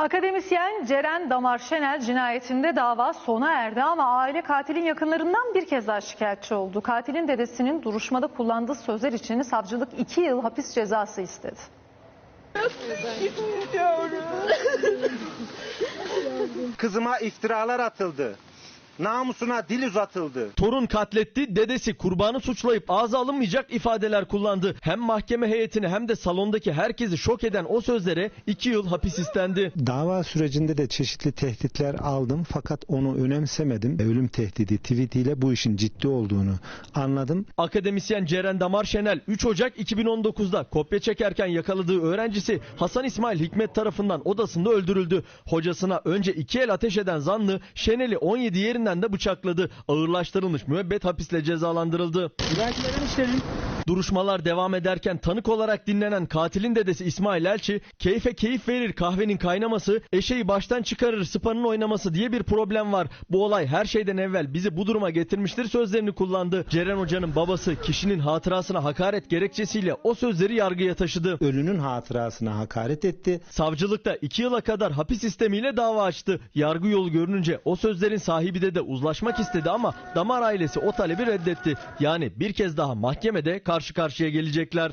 Akademisyen Ceren Damar Şenel cinayetinde dava sona erdi ama aile katilin yakınlarından bir kez daha şikayetçi oldu. Katilin dedesinin duruşmada kullandığı sözler için savcılık 2 yıl hapis cezası istedi. Kızıma iftiralar atıldı. Namusuna dil uzatıldı. Torun katletti, dedesi kurbanı suçlayıp ağza alınmayacak ifadeler kullandı. Hem mahkeme heyetini hem de salondaki herkesi şok eden o sözlere 2 yıl hapis istendi. Dava sürecinde de çeşitli tehditler aldım fakat onu önemsemedim. Ölüm tehdidi tweetiyle bu işin ciddi olduğunu anladım. Akademisyen Ceren Damar Şenel 3 Ocak 2019'da kopya çekerken yakaladığı öğrencisi Hasan İsmail Hikmet tarafından odasında öldürüldü. Hocasına önce iki el ateş eden zanlı Şenel'i 17 yerinden de bıçakladı. Ağırlaştırılmış müebbet hapisle cezalandırıldı. Duruşmalar devam ederken tanık olarak dinlenen katilin dedesi İsmail Elçi, keyfe keyif verir kahvenin kaynaması, eşeği baştan çıkarır sıpanın oynaması diye bir problem var. Bu olay her şeyden evvel bizi bu duruma getirmiştir sözlerini kullandı. Ceren Hoca'nın babası kişinin hatırasına hakaret gerekçesiyle o sözleri yargıya taşıdı. Ölünün hatırasına hakaret etti. Savcılıkta 2 yıla kadar hapis sistemiyle dava açtı. Yargı yolu görününce o sözlerin sahibi de de uzlaşmak istedi ama Damar ailesi o talebi reddetti. Yani bir kez daha mahkemede karşı karşıya gelecekler.